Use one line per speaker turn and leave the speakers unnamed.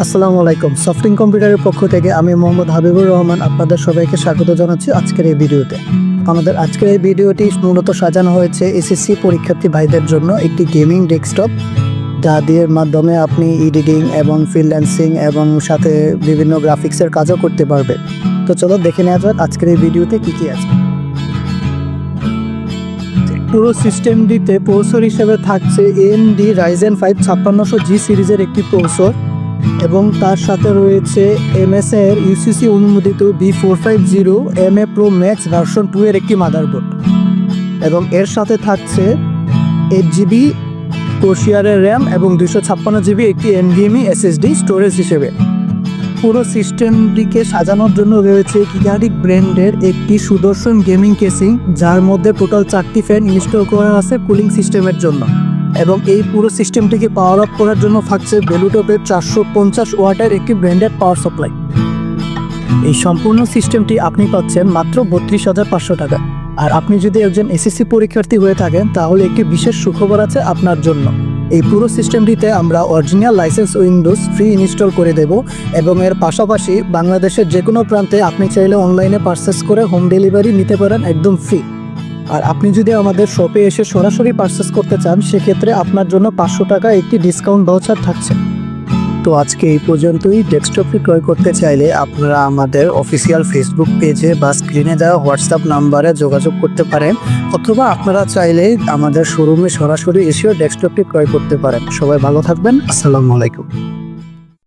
আসসালামু আলাইকুম। সফটিং কম্পিউটারের পক্ষ থেকে আমি মোহাম্মদ হাবিবুর রহমান আপনাদের সবাইকে স্বাগত জানাচ্ছি আজকের এই ভিডিওতে। আমাদের আজকের এই ভিডিওটি মূলত সাজানো হয়েছে এসএসসি পরীক্ষার্থী ভাইদের জন্য একটি গেমিং ডেস্কটপ, যা দিয়ে মাধ্যমে আপনি এডিটিং এবং ফ্রিল্যান্সিং এবং সাথে বিভিন্ন গ্রাফিক্সের কাজও করতে পারবেন। তো চলো দেখে নেওয়া যাক আজকের এই ভিডিওতে কী কী আছে। পুরো সিস্টেমটিতে প্রসেসর হিসেবে থাকছে এম এমডি রাইজেন ফাইভ ছাপ্পান্নশো জি সিরিজের একটি প্রসেসর এবং তার সাথে রয়েছে এমএসএ এর ইউসিসি অনুমোদিত B four five zero M A pro max version two এর একটি মাদারবোর্ড এবং এর সাথে থাকছে এইট জিবি কোশিয়ারের র্যাম এবং দুশো ছাপ্পান্ন জিবি একটি এনভিএমই এসএসডি স্টোরেজ হিসেবে। পুরো সিস্টেমটিকে সাজানোর জন্য রয়েছে কিগারিক ব্র্যান্ডের একটি সুদর্শন গেমিং কেসিং যার মধ্যে টোটাল চারটি ফ্যান ইনস্টল করা আছে কুলিং সিস্টেমের জন্য। এবং এই পুরো সিস্টেমটিকে পাওয়ার আপ করার জন্য থাকছে বেলুটপের চারশো পঞ্চাশ ওয়াটের একটি ব্র্যান্ডেড পাওয়ার সাপ্লাই এই সম্পূর্ণ সিস্টেমটি আপনি পাচ্ছেন মাত্র বত্রিশ হাজার পাঁচশো টাকা। আর আপনি যদি একজন এসএসসি পরীক্ষার্থী হয়ে থাকেন, তাহলে একটি বিশেষ সুখবর আছে আপনার জন্য। এই পুরো সিস্টেমটিতে আমরা original license Windows free install করে দেব এবং এর পাশাপাশি বাংলাদেশের যে কোনো প্রান্তে আপনি চাইলে অনলাইনে পারচেস করে হোম ডেলিভারি নিতে পারেন একদম ফ্রি আর আপনি যদি আমাদের শপে এসে সরাসরি পারচেস করতে চান, সেক্ষেত্রে আপনার জন্য পাঁচশো টাকা একটি ডিসকাউন্ট ভাউচার থাকছে। তো আজকে এই পর্যন্তই। ডেস্কটপটি ক্রয় করতে চাইলে আপনারা আমাদের অফিসিয়াল ফেসবুক পেজে বা স্ক্রিনে দেওয়া হোয়াটসঅ্যাপ নাম্বারে যোগাযোগ করতে পারেন, অথবা আপনারা চাইলে আমাদের শোরুমে সরাসরি এসেও ডেস্কটপটি ক্রয় করতে পারেন। সবাই ভালো থাকবেন। আসসালামু আলাইকুম।